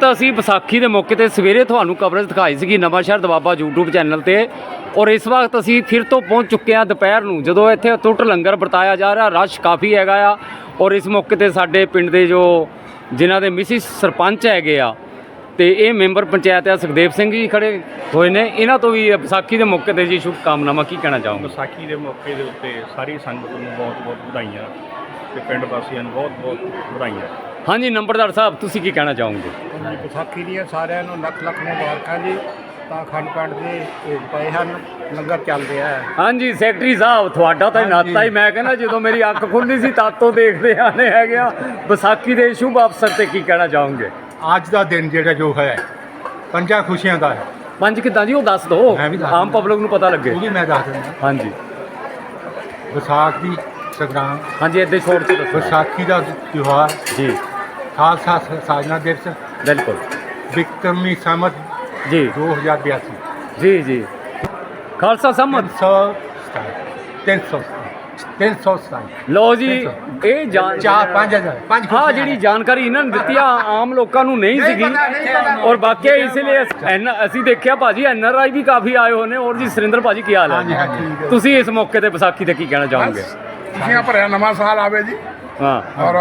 ਤਾਂ ਅਸੀਂ ਵਿਸਾਖੀ ਦੇ ਮੌਕੇ ਤੇ ਸਵੇਰੇ ਤੁਹਾਨੂੰ ਕਵਰੇਜ ਦਿਖਾਈ ਸੀਗੀ ਨਵਾਂ ਸ਼ਹਿਰ ਦਵਾਬਾ YouTube ਚੈਨਲ ਤੇ। ਔਰ ਇਸ ਵਕਤ ਅਸੀਂ ਫਿਰ ਤੋਂ ਪਹੁੰਚ ਚੁੱਕੇ ਹਾਂ ਦੁਪਹਿਰ ਨੂੰ, ਜਦੋਂ ਇੱਥੇ ਅਟੁੱਟ ਲੰਗਰ ਵਰਤਾਇਆ ਜਾ ਰਿਹਾ, ਰਸ਼ ਕਾਫੀ ਹੈਗਾ ਆ। ਔਰ ਇਸ ਮੌਕੇ ਤੇ ਸਾਡੇ ਪਿੰਡ ਦੇ ਜੋ ਜਿਨ੍ਹਾਂ ਦੇ ਮਿਸਿਸ ਸਰਪੰਚ ਹੈਗੇ ਆ, ਤੇ ਇਹ ਮੈਂਬਰ ਪੰਚਾਇਤ ਆ ਸੁਖਦੇਵ ਸਿੰਘ ਜੀ ਖੜੇ ਹੋਏ ਨੇ। ਇਹਨਾਂ ਤੋਂ ਵੀ ਵਿਸਾਖੀ ਦੇ ਮੌਕੇ ਤੇ ਜੀ ਸ਼ੁਭ ਕਾਮਨਾਵਾਂ ਕੀ ਕਹਿਣਾ ਚਾਹੋਗੇ? ਵਿਸਾਖੀ ਦੇ ਮੌਕੇ ਦੇ ਉੱਤੇ ਸਾਰੀ ਸੰਗਤ ਨੂੰ ਬਹੁਤ-ਬਹੁਤ ਵਧਾਈਆਂ, ਤੇ ਪਿੰਡ ਵਾਸੀਆਂ ਨੂੰ ਬਹੁਤ-ਬਹੁਤ ਵਧਾਈਆਂ। ਹਾਂਜੀ ਨੰਬਰਦਾਰ ਸਾਹਿਬ ਤੁਸੀਂ ਕੀ ਕਹਿਣਾ ਚਾਹੋਗੇ? ਵਿਸਾਖੀ ਦੀਆਂ ਸਾਰਿਆਂ ਨੂੰ ਲੱਖ ਲੱਖ ਮੁਬਾਰਕਾਂ ਜੀ। ਤਾਂ ਖੰਡ ਪਿੰਡ ਦੇ ਭੋਗ ਪਏ ਹਨ ਲੰਗਰ ਚੱਲ ਰਿਹਾ ਹੈ। ਹਾਂਜੀ ਸੈਕਟਰੀ ਸਾਹਿਬ ਤੁਹਾਡਾ ਤਾਂ ਨਾਤਾ ਹੀ ਮੈਂ ਕਹਿੰਦਾ ਜਦੋਂ ਮੇਰੀ ਅੱਖ ਖੁੱਲਦੀ ਸੀ ਤਦ ਤੋਂ ਦੇਖਦੇ ਆਨੇ ਹੈਗੇ ਆ। ਵਿਸਾਖੀ ਦੇ ਸ਼ੁਭ ਅਵਸਰ ਤੇ ਕੀ ਕਹਿਣਾ ਚਾਹੋਗੇ? ਅੱਜ ਦਾ ਦਿਨ ਜਿਹੜਾ ਜੋ ਹੈ ਪੰਜਾਂ ਖੁਸ਼ੀਆਂ ਦਾ ਹੈ। ਪੰਜ ਕਿੱਦਾਂ ਜੀ ਉਹ ਦੱਸ ਦਿਓ ਮੈਂ ਵੀ ਦੱਸ ਆਮ ਪਬਲਿਕ ਨੂੰ ਪਤਾ ਲੱਗੇ। ਉਹ ਵੀ ਮੈਂ ਦੱਸ ਦਿੰਦਾ। ਹਾਂਜੀ। ਵਿਸਾਖ ਦੀ ਸੰਗਰਾਮ ਹਾਂਜੀ ਇੱਦੇ ਛੋੜ ਕੇ ਦੱਸੋ। ਵਿਸਾਖੀ ਦਾ ਤਿਉਹਾਰ। ਜੀ। ਖਾਲਸਾ ਸ- ਸਾਜਨਾ ਦਿਵਸ ਬਿਲਕੁਲ। ਵਿਕਰਮੀ ਸੰਮਤ ਜੀ। 2082 ਜੀ ਜੀ। ਖਾਲਸਾ ਸੰਮਤ 300 300 300 ਲਓ ਜੀ ਇਹ ਜਾਣ ਚਾਰ ਪੰਜ ਹਜ਼ਾਰ। ਪੰਜ ਹਾਂ ਖੁਸ਼ੀਆਂ ਜਿਹੜੀ। ਜਾਣਕਾਰੀ ਇਹਨਾਂ ਨੇ ਦਿੱਤੀ ਆ ਆਮ ਲੋਕਾਂ ਨੂੰ ਨਹੀਂ ਸੀਗੀ। ਔਰ ਬਾਕੀ ਇਸ ਲਈ ਅਸ- ਐਨ- ਅਸੀਂ ਦੇਖਿਆ ਭਾਜੀ ਐਨ ਆਰ ਆਈ ਵੀ ਕਾਫੀ ਆਏ ਹੋਏ ਨੇ। ਔਰ ਜੀ ਸੁਰਿੰਦਰ ਭਾਜੀ ਕੀ ਹਾਲ ਹਾਂਜੀ ਹੈ? ਹਾਂਜੀ ਤੁਸੀਂ ਇਸ ਮੌਕੇ ਤੇ ਵਿਸਾਖੀ ਤੇ ਕੀ ਕਹਿਣਾ ਚਾਹੋਗੇ? ਖੁਸ਼ੀਆਂ ਭਰਿਆ ਨਵਾਂ ਸਾਲ ਆਵੇ ਜੀ। ਹਾਂ। ਔਰ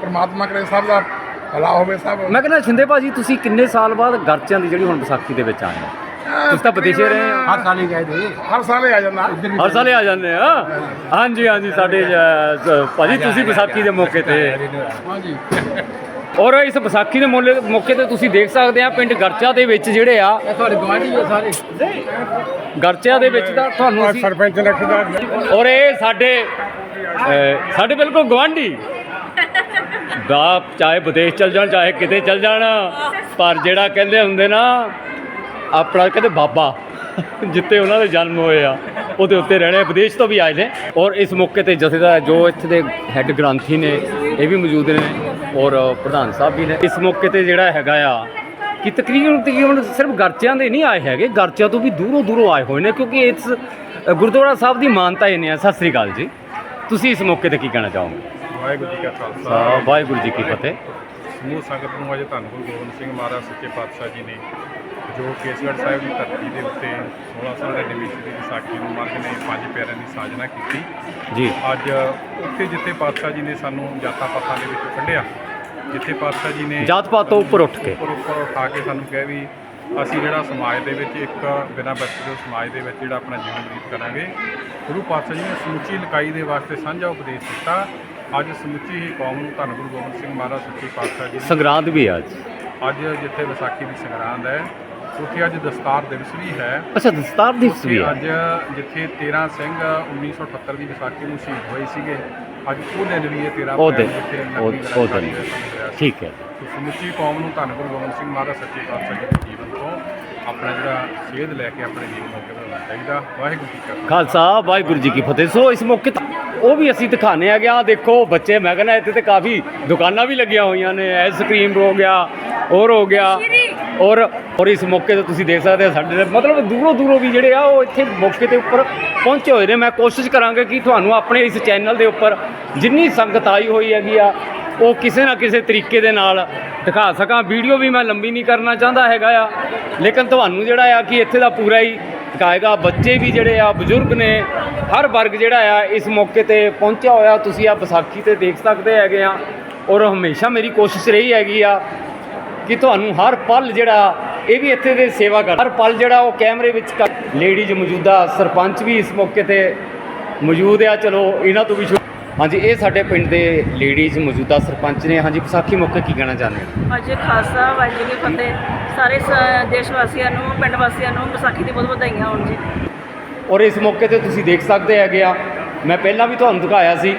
ਪ੍ਰਮਾਤਮਾ ਕਰੇ ਸਭ ਦਾ ਭਲਾ ਹੋਵੇ ਸਭ। ਮੈਂ ਕਹਿੰਦਾ ਸ਼ਿੰਦੇ ਭਾਜੀ ਤੁਸੀਂ ਕਿੰਨੇ ਸਾਲ ਬਾਅਦ ਗਰਚਿਆਂ ਦੀ ਜਿਹੜੀ ਹੁਣ ਵਿਸਾਖੀ ਦੇ ਵਿੱਚ ਆਏ ਹੋ? ਤੁਸੀਂ ਤਾਂ ਵਿਦੇਸ਼ੇ ਰਹੇ ਹੋ। ਹਰ ਸਾਲ ਹੀ ਗਏ ਦੇ ਹਰ ਸਾਲ ਹੀ ਆ ਜਾਂਦਾ। ਹਰ ਸਾਲ ਹੀ ਆ ਜਾਂਦੇ ਆ। ਹਾਂਜੀ ਹਾਂਜੀ ਸਾਡੇ ਭਾਜੀ ਤੁਸੀਂ ਵਿਸਾਖੀ ਦੇ ਮੌਕੇ ਤੇ। ਹਾਂਜੀ। ਔਰ ਇਸ ਵਿਸਾਖੀ ਦੇ ਮੌਲੇ- ਮੌਕੇ ਤੇ ਤੁਸੀਂ ਦੇਖ ਸਕਦੇ ਆ ਪਿੰਡ ਗਰਚਾ ਦੇ ਵਿੱਚ ਜਿਹੜੇ ਆ ਤੁਹਾਡੇ ਗਵਾਂਢੀ ਆ ਸਾਰੇ। ਗਰਚਿਆਂ ਦੇ ਵਿੱਚ ਤਾਂ ਤੁਹਾਨੂੰ ਅਸੀਂ ਸਰਪੰਚ ਰੱਖਦਾ ਔਰ ਇਹ ਸਾਡੇ ਸਾਡੇ ਬਿਲਕੁਲ ਗਵਾਂਢੀ ਦਾ ਚਾਹੇ ਵਿਦੇਸ਼ ਚਲ ਜਾਣ ਚਾਹੇ ਕਿਤੇ ਚਲ ਜਾਣ ਪਰ ਜਿਹੜਾ ਕਹਿੰਦੇ ਹੁੰਦੇ ਨਾ ਆਪਣਾ ਕਹਿੰਦੇ ਬਾਬਾ ਜਿੱਤੇ ਉਹਨਾਂ ਦੇ ਜਨਮ ਹੋਏ ਆ ਉਹਦੇ ਉੱਤੇ ਰਹਿਣੇ ਵਿਦੇਸ਼ ਤੋਂ ਵੀ ਆਏ ਨੇ। ਔਰ ਇਸ ਮੌਕੇ ਤੇ ਜਥੇਦਾਰ ਜੋ ਇੱਥੇ ਦੇ ਹੈੱਡ ਗ੍ਰੰਥੀ ਨੇ ਇਹ ਵੀ ਮੌਜੂਦ ਨੇ। ਔਰ ਪ੍ਰਧਾਨ ਸਾਹਿਬ ਵੀ ਨੇ। ਇਸ ਮੌਕੇ ਤੇ ਜਿਹੜਾ ਹੈਗਾ ਆ ਕਿ ਤਕਰੀਬਨ ਤਕਰੀਬਨ ਸਿਰਫ ਗਰਚਿਆਂ ਦੇ ਨਹੀਂ ਆਏ ਹੈਗੇ ਗਰਚਿਆਂ ਤੋਂ ਵੀ ਦੂਰੋਂ ਦੂਰੋਂ ਆਏ ਹੋਏ ਨੇ ਕਿਉਂਕਿ ਇਸ ਗੁਰਦੁਆਰਾ ਸਾਹਿਬ ਦੀ ਮਾਨਤਾ ਇਹ ਨੇ ਆ। ਸਤਿ ਸ੍ਰੀ ਅਕਾਲ ਜੀ। ਤੁਸੀਂ ਇਸ ਮੌਕੇ ਤੇ ਕੀ ਕਹਿਣਾ ਚਾਹੋਗੇ? ਵਾਹਿਗੁਰੂ ਜੀ ਕਾ ਖਾਲਸਾ। ਵਾਹਿਗੁਰੂ ਜੀ ਕੀ ਫਤਿਹ। ਸਮੂਹ ਸੰਗਤ ਨੂੰ ਅੱਜ ਧੰਨ ਗੁਰੂ ਗੋਬਿੰਦ ਸਿੰਘ ਮਹਾਰਾਜ ਸੱਚੇ ਪਾਤਸ਼ਾਹ ਜੀ ਨੇ ਜੋ ਕੇਸਗੜ੍ਹ ਸਾਹਿਬ ਦੀ ਧਰਤੀ ਦੇ ਉੱਤੇ 1699 ਵਿੱਚ ਦੀ ਵਿਸਾਖੀ ਨੂੰ ਮਰਗ ਨੇ ਪੰਜ ਪਿਆਰਿਆਂ ਦੀ ਸਾਜਨਾ ਕੀਤੀ। ਜੀ। ਅੱਜ ਉੱਥੇ ਜਿੱਥੇ ਪਾਤਸ਼ਾਹ ਜੀ ਨੇ ਸਾਨੂੰ ਜਾਤਾਂ ਪਾਤਾਂ ਦੇ ਵਿੱਚੋਂ ਕੱਢਿਆ ਜਿੱਥੇ ਪਾਤਸ਼ਾਹ ਜੀ ਨੇ ਜਾਤ ਪਾਤ ਤੋਂ ਉੱਪਰ ਉੱਠ ਕੇ। ਉੱਪਰ ਉੱਪਰ ਉਠਾ ਕੇ ਸਾਨੂੰ ਕਿਹਾ ਵੀ ਅਸੀਂ ਜਿਹੜਾ ਸਮਾਜ ਦੇ ਵਿੱਚ ਇੱਕ ਬਿਨਾਂ ਬੱਚੇ ਦੇ ਸਮਾਜ ਦੇ ਵਿੱਚ ਜਿਹੜਾ ਆਪਣਾ ਜੀਵਨ ਬਤੀਤ ਕਰਾਂਗੇ। ਗੁਰੂ ਪਾਤਸ਼ਾਹ ਜੀ ਨੇ ਸਮੁੱਚੀ ਲਕਾਈ ਦੇ ਵਾਸਤੇ ਸਾਂਝਾ ਉਪਦੇਸ਼ ਦਿੱਤਾ। ਅੱਜ ਸਮੁੱਚੀ ਹੀ ਕੌਮ ਨੂੰ ਧੰਨ ਗੁਰੂ ਗੋਬਿੰਦ ਸਿੰਘ ਮਹਾਰਾਜ ਸੱਚੇ ਪਾਤਸ਼ਾਹ ਜੀ ਸੰਗਰਾਂਦ ਵੀ ਅੱਜ। ਅੱਜ ਜਿੱਥੇ ਵਿਸਾਖੀ ਦੀ ਸੰਗਰਾਂਦ ਹੈ ਉੱਥੇ ਅੱਜ ਦਸਤਾਰ ਦਿਵਸ ਵੀ ਹੈ। ਅੱਛਾ ਦਸਤਾਰ ਦਿਵਸ ਵੀ ਆ ਅੱਜ ਜਿੱਥੇ 13 ਸਿੰਘ 1978 ਦੀ ਵਿਸਾਖੀ ਨੂੰ ਸ਼ਹੀਦ ਹੋਏ ਸੀਗੇ। ਅੱਜ ਉਹ ਦਿਨ ਵੀ ਇਹ 13 ਉਹ ਦਿਨ, ਉਹ- ਦਿਨ। ਠੀਕ ਹੈ ਸਮੁੱਚੀ ਕੌਮ ਨੂੰ ਧੰਨ ਗੁਰੂ ਗੋਬਿੰਦ ਸਿੰਘ ਮਹਾਰਾਜ ਸੱਚੇ ਪਾਤਸ਼ਾਹ ਜੀ ਦੇ ਜੀਵਨ ਤੋਂ ਆਪਣਾ ਜਿਹੜਾ ਸੇਧ ਲੈ ਕੇ ਆਪਣੇ ਜੀਵਨ ਨੂੰ ਅੱਗੇ ਵਧਾਉਣਾ ਚਾਹੀਦਾ। ਵਾਹਿਗੁਰੂ ਜੀ ਕਾ ਖਾਲਸਾ। ਖਾਲਸਾ ਵਾਹਿਗੁਰੂ ਜੀ ਕੀ ਫਤਿਹ। ਸੋ ਇਸ ਮੌਕੇ ਤੇ ਉਹ ਵੀ ਅਸੀਂ ਦਿਖਾਣੇ ਆ ਗਿਆ ਦੇਖੋ ਬੱਚੇ ਮੈਂ ਕਹਿੰਦਾ ਇੱਥੇ ਤੇ ਕਾਫੀ ਦੁਕਾਨਾਂ ਵੀ ਲੱਗੀਆਂ ਹੋਈਆਂ ਨੇ। ਆਈਸਕ੍ਰੀਮ ਹੋ ਗਿਆ ਹੋਰ ਹੋ ਗਿਆ। ਔਰ ਔਰ ਇਸ ਮੌਕੇ ਤੇ ਤੁਸੀਂ ਦੇਖ ਸਕਦੇ ਆ ਸਾਡੇ ਮਤਲਬ ਦੂਰੋਂ ਦੂਰੋਂ ਵੀ ਜਿਹੜੇ ਆ, ਉਹ ਇੱਥੇ ਮੌਕੇ ਤੇ ਉੱਪਰ ਪਹੁੰਚੇ ਹੋਏ ਨੇ। ਮੈਂ ਕੋਸ਼ਿਸ਼ ਕਰਾਂਗਾ ਕਿ ਤੁਹਾਨੂੰ ਆਪਣੇ ਇਸ ਚੈਨਲ ਦੇ ਉੱਪਰ ਜਿੰਨੀ ਸੰਗਤ ਆਈ ਹੋਈ ਹੈਗੀ ਆ, ਉਹ ਕਿਸੇ ਨਾ ਕਿਸੇ ਤਰੀਕੇ ਦੇ ਨਾਲ ਦਿਖਾ ਸਕਾਂ। ਵੀਡੀਓ ਵੀ ਮੈਂ ਲੰਬੀ ਨਹੀਂ ਕਰਨਾ ਚਾਹੁੰਦਾ ਹੈਗਾ ਆ, ਲੇਕਿਨ ਤੁਹਾਨੂੰ ਜਿਹੜਾ ਆ ਕਿ ਇੱਥੇ ਦਾ ਪੂਰਾ ਹੀ ਦਿਖਾਏਗਾ। ਬੱਚੇ ਵੀ ਜਿਹੜੇ ਆ, ਬਜ਼ੁਰਗ ਨੇ, ਹਰ ਵਰਗ ਜਿਹੜਾ ਆ, ਇਸ ਮੌਕੇ ਤੇ ਪਹੁੰਚਿਆ ਹੋਇਆ। ਤੁਸੀਂ ਆ ਵਿਸਾਖੀ ਤੇ ਦੇਖ ਸਕਦੇ ਹੈਗੇ ਆ। ਔਰ ਹਮੇਸ਼ਾ ਮੇਰੀ ਕੋਸ਼ਿਸ਼ ਰਹੀ ਹੈਗੀ ਆ ਕਿ ਤੁਹਾਨੂੰ ਹਰ ਪਲ ਜਿਹੜਾ ਇਹ ਵੀ ਇੱਥੇ ਦੇ ਸੇਵਾ ਕਰ ਹਰ ਪਲ ਜਿਹੜਾ ਉਹ ਕੈਮਰੇ ਵਿੱਚ ਲੇਡੀਜ਼ ਮੌਜੂਦਾ ਸਰਪੰਚ ਵੀ ਇਸ ਮੌਕੇ ਤੇ ਮੌਜੂਦ ਆ ਚਲੋ ਇਹਨਾਂ ਤੋਂ ਵੀ ਹਾਂਜੀ ਇਹ ਸਾਡੇ ਪਿੰਡ ਦੇ ਲੇਡੀਜ਼ ਮੌਜੂਦਾ ਸਰਪੰਚ ਨੇ। ਹਾਂਜੀ ਵਿਸਾਖੀ ਮੌਕੇ ਕੀ ਕਹਿਣਾ ਚਾਹੁੰਦੇ ਹੋ? ਅੱਜ ਖਾਲਸਾ ਵਾਹਿਗੁਰੂ ਜੀ ਫਤਿਹ। ਸਾਰੇ ਦੇਸ਼ ਵਾਸੀਆਂ ਨੂੰ ਪਿੰਡ ਵਾਸੀਆਂ ਨੂੰ ਵਿਸਾਖੀ ਦੀ ਬਹੁਤ ਵਧਾਈਆਂ ਹੋਣ ਜੀ। ਔਰ ਇਸ ਮੌਕੇ ਤੇ ਤੁਸੀਂ ਦੇਖ ਸਕਦੇ ਹੈਗੇ ਆ। ਮੈਂ ਪਹਿਲਾਂ ਵੀ ਤੁਹਾਨੂੰ ਦਿਖਾਇਆ ਸੀ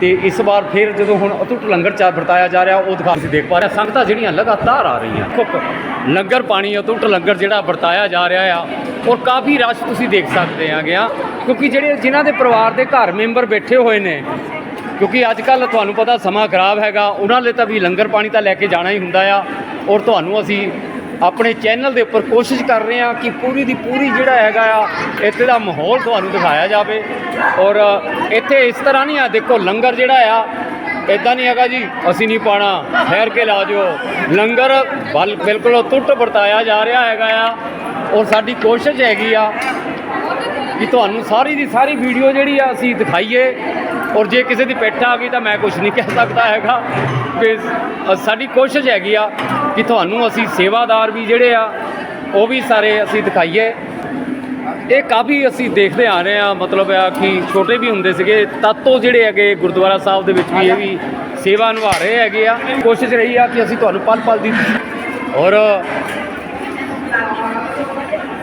ਤੇ ਇਸ ਵਾਰ ਫਿਰ ਜਦੋਂ ਹੁਣ ਅਤੁੱਟ ਲੰਗਰ ਚਾ ਵਰਤਾਇਆ ਜਾ ਰਿਹਾ ਉਹ ਦਿਖਾ ਤੁਸੀਂ ਦੇਖ ਪਾ ਰਹੇ ਸੰਗਤਾਂ ਜਿਹੜੀਆਂ ਲਗਾਤਾਰ ਆ ਰਹੀਆਂ। ਦੇਖੋ, ਲੰਗਰ ਪਾਣੀ ਅਤੁੱਟ ਲੰਗਰ ਜਿਹੜਾ ਵਰਤਾਇਆ ਜਾ ਰਿਹਾ ਆ ਔਰ ਕਾਫੀ ਰਸ਼ ਤੁਸੀਂ ਦੇਖ ਸਕਦੇ ਹੈਗੇ ਆ ਕਿਉਂਕਿ ਜਿਹੜੇ ਜਿਨ੍ਹਾਂ ਦੇ ਪਰਿਵਾਰ ਦੇ ਘਰ ਮੈਂਬਰ ਬੈਠੇ ਹੋਏ ਨੇ ਕਿਉਂਕਿ ਅੱਜ ਕੱਲ ਤੁਹਾਨੂੰ ਪਤਾ ਸਮਾਂ ਖਰਾਬ ਹੈਗਾ ਉਹਨਾਂ ਲਈ ਤਾਂ ਵੀ ਲੰਗਰ ਪਾਣੀ ਤਾਂ ਲੈ ਕੇ ਜਾਣਾ ਹੀ ਹੁੰਦਾ ਆ ਔਰ ਤੁਹਾਨੂੰ ਅਸੀਂ ਆਪਣੇ ਚੈਨਲ ਦੇ ਉੱਪਰ ਕੋਸ਼ਿਸ਼ ਕਰ ਰਹੇ ਹਾਂ ਕਿ ਪੂਰੀ ਦੀ ਪੂਰੀ ਜਿਹੜਾ ਹੈਗਾ ਆ, ਇੱਥੇ ਦਾ ਮਾਹੌਲ ਤੁਹਾਨੂੰ ਦਿਖਾਇਆ ਜਾਵੇ। ਔਰ, ਇੱਥੇ ਇਸ ਤਰ੍ਹਾਂ ਨਹੀਂ ਆ, ਦੇਖੋ ਲੰਗਰ ਜਿਹੜਾ ਆ ਇਦਾਂ ਨਹੀਂ ਹੈਗਾ ਜੀ, ਅਸੀਂ ਨਹੀਂ ਪਾਣਾ, ਠਹਿਰ ਕੇ ਲਾ ਜਿਓ। ਲੰਗਰ ਬਲ, ਬਿਲਕੁਲ ਟੁੱਟ ਵਰਤਾਇਆ ਜਾ ਰਿਹਾ ਹੈਗਾ ਆ, ਔਰ ਸਾਡੀ ਕੋਸ਼ਿਸ਼ ਹੈਗੀ ਆ ਕਿ ਤੁਹਾਨੂੰ ਸਾਰੀ ਦੀ ਸਾਰੀ ਵੀਡੀਓ ਜਿਹੜੀ ਆ, ਅਸੀਂ ਦਿਖਾਈਏ। ਔਰ ਜੇ ਕਿਸੇ ਦੀ ਪਿੱਠ ਆ ਗਈ ਤਾਂ ਮੈਂ ਕੁਝ ਨਹੀਂ ਕਹਿ ਸਕਦਾ ਹੈਗਾ। ਕਿ ਸਾਡੀ ਕੋਸ਼ਿਸ਼ ਹੈਗੀ ਆ ਕਿ ਤੁਹਾਨੂੰ ਅਸੀਂ ਸੇਵਾਦਾਰ ਵੀ ਜਿਹੜੇ ਆ, ਉਹ ਵੀ ਸਾਰੇ ਅਸੀਂ ਦਿਖਾਈਏ। ਇਹ ਕਾਫੀ ਅਸੀਂ ਦੇਖਦੇ ਆ ਰਹੇ ਆ, ਮਤਲਬ ਆ ਕਿ ਛੋਟੇ ਵੀ ਹੁੰਦੇ ਸੀਗੇ ਤਾਤੋ ਜਿਹੜੇ ਹੈਗੇ ਗੁਰਦੁਆਰਾ ਸਾਹਿਬ ਦੇ ਵਿੱਚ ਵੀ ਇਹ ਵੀ ਸੇਵਾ ਨਿਭਾ ਰਹੇ ਹੈਗੇ ਆ। ਕੋਸ਼ਿਸ਼ ਰਹੀ ਆ ਕਿ ਅਸੀਂ ਤੁਹਾਨੂੰ ਪਲ ਪਲ ਦੀ ਔਰ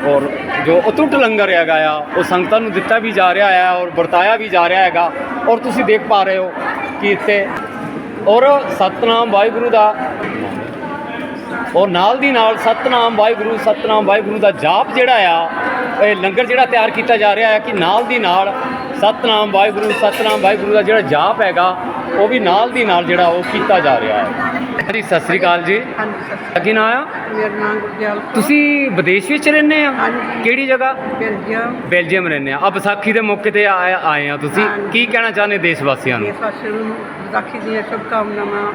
ਔਰ ਜੋ ਅਤੁੱਟ ਲੰਗਰ ਹੈਗਾ ਆ, ਉਹ ਸੰਗਤਾਂ ਨੂੰ ਦਿੱਤਾ ਵੀ ਜਾ ਰਿਹਾ ਆ ਔਰ ਵਰਤਾਇਆ ਵੀ ਜਾ ਰਿਹਾ ਹੈਗਾ। ਔਰ ਤੁਸੀਂ ਦੇਖ ਪਾ ਰਹੇ ਹੋ ਕਿ ਇੱਥੇ ਔਰ ਸਤਨਾਮ ਵਾਹਿਗੁਰੂ ਦਾ ਔਰ ਨਾਲ ਦੀ ਨਾਲ ਸਤਨਾਮ ਵਾਹਿਗੁਰੂ ਸਤਨਾਮ ਵਾਹਿਗੁਰੂ ਦਾ ਜਾਪ ਜਿਹੜਾ ਆ ਇਹ ਲੰਗਰ ਜਿਹੜਾ ਤਿਆਰ ਕੀਤਾ ਜਾ ਰਿਹਾ ਹੈ ਕਿ ਨਾਲ ਦੀ ਨਾਲ ਸਤਨਾਮ ਵਾਹਿਗੁਰੂ ਸਤਨਾਮ ਵਾਹਿਗੁਰੂ ਦਾ ਜਿਹੜਾ ਜਾਪ ਹੈਗਾ ਉਹ ਵੀ ਨਾਲ ਦੀ ਨਾਲ ਜਿਹੜਾ ਉਹ ਕੀਤਾ ਜਾ ਰਿਹਾ ਹੈ। ਜੀ ਸਤਿ ਸ੍ਰੀ ਅਕਾਲ ਜੀ। ਹਾਂਜੀ ਸਰ ਕੀ ਨਾਮ ਆ? ਮੇਰਾ ਨਾਮ ਗੁਰਦਿਆਲ ਤੁਸੀਂ ਵਿਦੇਸ਼ ਵਿੱਚ ਰਹਿੰਦੇ ਆ? ਹਾਂਜੀ। ਕਿਹੜੀ ਜਗ੍ਹਾ? ਬੈਲਜੀਅਮ। ਬੈਲਜੀਅਮ ਰਹਿੰਦੇ ਆ। ਆ ਵਿਸਾਖੀ ਦੇ ਮੌਕੇ ਤੇ ਆਏ ਆਏ ਆ ਤੁਸੀਂ। ਹਾਂਜੀ। ਕੀ ਕਹਿਣਾ ਚਾਹੁੰਦੇ ਦੇਸ਼ ਵਾਸੀਆਂ ਨੂੰ? ਇਹ ਫਸਲ ਨੂੰ ਵਿਸਾਖੀ ਦੀਆਂ ਸ਼ੁਭਕਾਮਨਾਵਾਂ।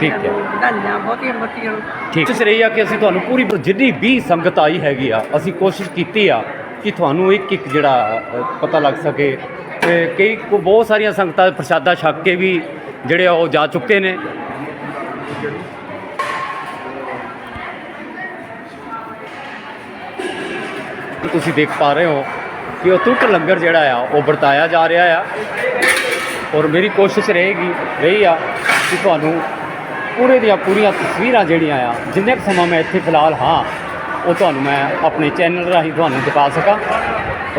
ਠੀਕ ਹੈ। ਨੂੰ ਵਧਾਈਆਂ ਬਹੁਤੀਆਂ ਬਹੁਤੀਆਂ ਠੀਕ। ਕੋਸ਼ਿਸ਼ ਰਹੀ ਆ ਕਿ ਅਸੀਂ ਤੁਹਾਨੂੰ ਪੂਰੀ ਜਿੰਨੀ ਵੀ ਸੰਗਤ ਆਈ ਹੈਗੀ ਆ ਅਸੀਂ ਕੋਸ਼ਿਸ਼ ਕੀਤੀ ਆ ਕਿ ਤੁਹਾਨੂੰ ਇੱਕ ਇੱਕ ਜਿਹੜਾ ਅ, ਪਤਾ ਲੱਗ ਸਕੇ। ਤੇ ਕਈ ਕੋ- ਬਹੁਤ ਸਾਰੀਆਂ ਸੰਗਤਾਂ ਪ੍ਰਸ਼ਾਦਾ ਛਕ ਕੇ ਵੀ ਜਿਹੜੇ ਆ ਉਹ ਜਾ ਚੁੱਕੇ ਨੇ। ਤੁਸੀਂ ਦੇਖ ਪਾ ਰਹੇ ਹੋ ਕਿ ਉਹ ਟੁੱਟ ਲੰਗਰ ਜਿਹੜਾ ਆ ਉਹ ਵਰਤਾਇਆ ਜਾ ਰਿਹਾ ਆ। ਔਰ ਮੇਰੀ ਕੋਸ਼ਿਸ਼ ਰਹੇਗੀ ਰਹੀ ਆ ਕਿ ਤੁਹਾਨੂੰ ਪੂਰੇ ਦੀਆਂ ਪੂਰੀਆਂ ਤਸਵੀਰਾਂ ਜਿਹੜੀਆਂ ਆ, ਜਿੰਨੇ ਕੁ ਸਮਾਂ ਮੈਂ ਇੱਥੇ ਫਿਲਹਾਲ, ਹਾਂ, ਉਹ ਤੁਹਾਨੂੰ ਮੈਂ ਆਪਣੇ ਚੈਨਲ ਰਾਹੀਂ ਤੁਹਾਨੂੰ ਦਿਖਾ ਸਕਾਂ।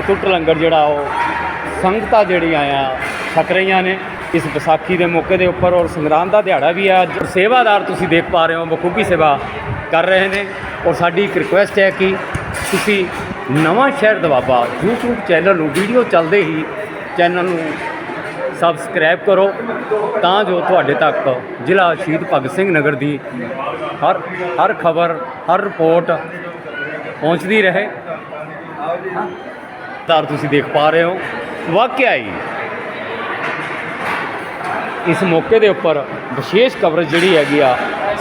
ਟੁੱਟ ਲੰਗਰ ਜਿਹੜਾ, ਉਹ ਸੰਗਤਾਂ ਜਿਹੜੀਆਂ ਆ, ਛਕ ਰਹੀਆਂ ਨੇ। ਇਸ ਵਿਸਾਖੀ ਦੇ ਮੌਕੇ ਦੇ ਉੱਪਰ ਔਰ ਸੰਗਰਾਮ ਦਾ ਦਿਹਾੜਾ ਵੀ ਆ। ਸੇਵਾਦਾਰ ਤੁਸੀਂ ਦੇਖ ਪਾ ਰਹੇ ਹੋ, ਬਖੂਬੀ ਸੇਵਾ ਕਰ ਰਹੇ ਨੇ। ਔਰ ਸਾਡੀ ਇੱਕ ਰਿਕੁਐਸਟ ਹੈ ਕਿ ਤੁਸੀਂ ਨਵਾਂ ਸ਼ਹਿਰ ਦਵਾਬਾ YouTube ਚੈਨਲ ਨੂੰ, ਵੀਡੀਓ ਚੱਲਦੇ ਹੀ ਚੈਨਲ ਨੂੰ ਸਬਸਕ੍ਰਾਈਬ ਕਰੋ ਤਾਂ ਜੋ ਤੁਹਾਡੇ ਤੱਕ ਜ਼ਿਲ੍ਹਾ ਸ਼ਹੀਦ ਭਗਤ ਸਿੰਘ ਨਗਰ ਦੀ ਹਰ ਹਰ ਖਬਰ, ਹਰ ਰਿਪੋਰਟ ਪਹੁੰਚਦੀ ਰਹੇ। ਤਾਂ ਤੁਸੀਂ ਦੇਖ ਪਾ ਰਹੇ ਹੋ। ਵਾਕਿਆ ਹੀ ਇਸ ਮੌਕੇ ਦੇ ਉੱਪਰ ਵਿਸ਼ੇਸ਼ ਕਵਰੇਜ ਜਿਹੜੀ ਹੈਗੀ ਆ,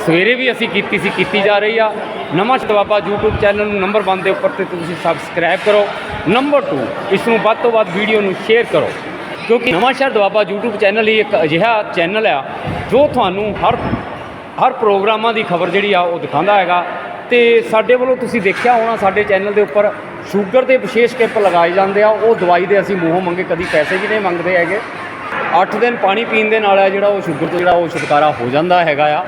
ਸਵੇਰੇ ਵੀ ਅਸੀਂ ਕੀਤੀ ਸੀ, ਕੀਤੀ ਜਾ ਰਹੀ ਆ। ਨਵਾਂ ਸ਼ਤਵਾਬਾ YouTube ਚੈਨਲ ਨੂੰ ਨੰਬਰ 1 ਦੇ ਉੱਪਰ ਤੇ ਤੁਸੀਂ ਸਬਸਕ੍ਰਾਈਬ ਕਰੋ। ਨੰਬਰ 2 ਇਸ ਨੂੰ ਵੱਧ ਤੋਂ ਵੱਧ ਵੀਡੀਓ ਨੂੰ ਸ਼ੇਅਰ ਕਰੋ। ਕਿਉਂਕਿ ਨਵਾਂਸ਼ਹਿਰ ਦੁਆਬਾ ਦਵਾਬਾ YouTube ਚੈਨਲ ਹੀ ਇੱਕ ਅਜਿਹਾ ਚੈਨਲ ਆ, ਜੋ ਤੁਹਾਨੂੰ ਹਰ ਹਰ ਪ੍ਰੋਗਰਾਮਾਂ ਦੀ ਖਬਰ ਜਿਹੜੀ ਆ ਉਹ ਦਿਖਾਉਂਦਾ ਹੈਗਾ। ਤੇ ਸਾਡੇ ਵੱਲੋਂ ਤੁਸੀਂ ਦੇਖਿਆ ਹੋਣਾ, ਸਾਡੇ ਚੈਨਲ ਦੇ ਉੱਪਰ ਸ਼ੂਗਰ ਦੇ ਵਿਸ਼ੇਸ਼ ਕੈਂਪ ਲਗਾਏ ਜਾਂਦੇ ਆ, ਉਹ ਦਵਾਈ ਦੇ ਅਸੀਂ ਮੂੰਹੋਂ ਮੰਗੇ, ਕਦੀ ਪੈਸੇ ਵੀ ਨਹੀਂ ਮੰਗਦੇ ਹੈਗੇ। 8 ਦਿਨ ਪਾਣੀ ਪੀਣ ਦੇ ਨਾਲ ਆ ਜਿਹੜਾ ਉਹ ਸ਼ੂਗਰ ਤੋਂ ਜਿਹੜਾ ਉਹ ਛੁਟਕਾਰਾ ਹੋ ਜਾਂਦਾ ਹੈਗਾ ਆ।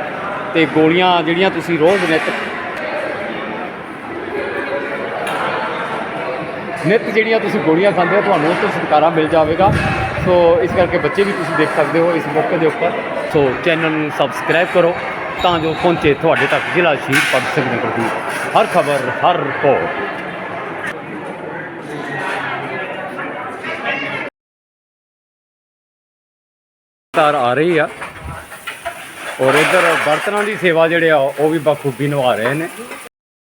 ਤੇ ਗੋਲੀਆਂ ਜਿਹੜੀਆਂ ਤੁਸੀਂ ਰੋਜ਼ ਨਿਤ ਨਿਤ ਜਿਹੜੀਆਂ ਤੁਸੀਂ ਗੋਲੀਆਂ ਖਾਂਦੇ ਹੋ, ਤੁਹਾਨੂੰ ਉਸ ਤੋਂ ਛੁਟਕਾਰਾ ਮਿਲ ਜਾਵੇਗਾ। ਸੋ ਇਸ ਕਰਕੇ ਬੱਚੇ ਵੀ ਤੁਸੀਂ ਦੇਖ ਸਕਦੇ ਹੋ ਇਸ ਮੌਕੇ ਦੇ ਉੱਪਰ। ਸੋ ਚੈਨਲ ਨੂੰ ਸਬਸਕ੍ਰਾਈਬ ਕਰੋ ਤਾਂ ਜੋ ਪਹੁੰਚੇ ਤੁਹਾਡੇ ਤੱਕ ਜ਼ਿਲ੍ਹਾ ਸ਼ਹੀਦ ਭਗਤ ਸਿੰਘ ਨਗਰ ਦੀ ਹਰ ਖਬਰ, ਹਰ ਰਿਪੋਰਟ। ਤਾਰ ਆ ਰਹੀ ਆ ਔਰ ਇੱਧਰ ਬਰਤਨਾਂ ਦੀ ਸੇਵਾ ਜਿਹੜੇ ਆ, ਉਹ ਵੀ ਬਖੂਬੀ ਨਿਭਾ ਰਹੇ ਨੇ।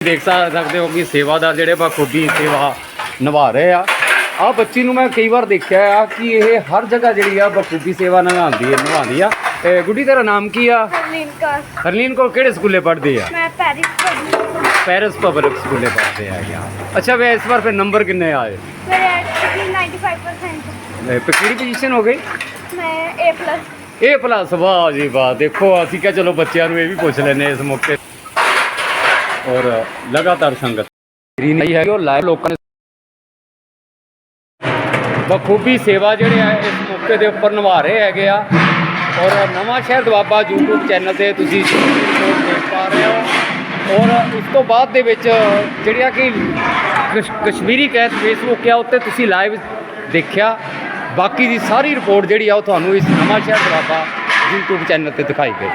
ਦੇਖ ਸਕਦੇ ਹੋ ਕਿ ਸੇਵਾਦਾਰ ਜਿਹੜੇ ਬਖੂਬੀ ਸੇਵਾ ਨਿਭਾ ਰਹੇ ਆ। ਆ ਬੱਚੀ ਨੂੰ ਮੈਂ ਕਈ ਵਾਰ ਦੇਖਿਆ ਆ ਕਿ ਇਹ ਹਰ ਜਗ੍ਹਾ ਜਿਹੜੀ ਆ ਬਖੂਬੀ ਸੇਵਾ ਨਿਭਾਉਂਦੀ ਹੈ ਨਿਭਾਉਂਦੀ ਆ। ਤੇ ਗੁੱਡੀ ਤੇਰਾ ਨਾਮ ਕੀ ਆ? ਹਰਲੀਨ ਕੌਰ। ਹਰਲੀਨ ਕੋਲ ਕਿਹੜੇ ਸਕੂਲੇ ਪੜ੍ਹਦੀ ਆ? ਮੈਂ ਪੈਰਿਸ ਪੜ੍ਹਦੀ ਪੈਰਿਸ ਪਬਲਿਕ ਸਕੂਲੇ ਪੜ੍ਹਦੇ ਆ ਯਾਰ। ਅੱਛਾ ਵੇ ਇਸ ਵਾਰ ਫਿਰ ਨੰਬਰ ਕਿੰਨੇ ਆਏ? ਮੇਰੇ ਐਕਚੁਅਲੀ 95% ਇਹ ਕਿਹੜੀ ਪੋਜੀਸ਼ਨ ਹੋ ਗਈ? ਮੈਂ A ਇਹ ਪਲੱਸ ਵਾਹ ਜੀ ਵਾਹ। ਦੇਖੋ ਅਸੀਂ ਕਿਹਾ ਚਲੋ ਬੱਚਿਆਂ ਨੂੰ ਇਹ ਵੀ ਪੁੱਛ ਲੈਨੇ ਇਸ ਮੌਕੇ। ਔਰ ਲਗਾਤਾਰ ਸੰਗਤ। ਮੇਰੀ ਨਹੀਂ ਹੈ ਉਹ ਲਾਈਵ ਲੋਕਾਂ ਨੇ ਬਖੂਬੀ ਸੇਵਾ ਜਿਹੜੇ ਆ ਇਸ ਮੌਕੇ ਦੇ ਉੱਪਰ ਨਿਭਾ ਰਹੇ ਹੈਗੇ ਆ। ਔਰ ਨਵਾਂ ਸ਼ਹਿਰ ਦਵਾਬਾ YouTube ਚੈਨਲ ਤੇ ਤੁਸੀਂ ਰਿਪੋਰਟ ਦੇਖ ਪਾ ਰਹੇ ਹੋ। ਔਰ ਇਸ ਤੋਂ ਬਾਅਦ ਦੇ ਵਿੱਚ ਜਿਹੜੀਆਂ ਕਿ ਕਸ਼- ਕਸ਼ਮੀਰੀ ਕੈਦ ਫੇਸਬੁੱਕ ਆ, ਉੱਤੇ ਤੁਸੀਂ ਲਾਈਵ ਦੇਖਿਆ। ਬਾਕੀ ਦੀ ਸਾਰੀ ਰਿਪੋਰਟ ਜਿਹੜੀ ਆ, ਉਹ ਤੁਹਾਨੂੰ ਇਸ ਨਵਾਂ ਸ਼ਹਿਰ ਦਵਾਬਾ YouTube ਚੈਨਲ ਤੇ ਦਿਖਾਈ ਗਈ।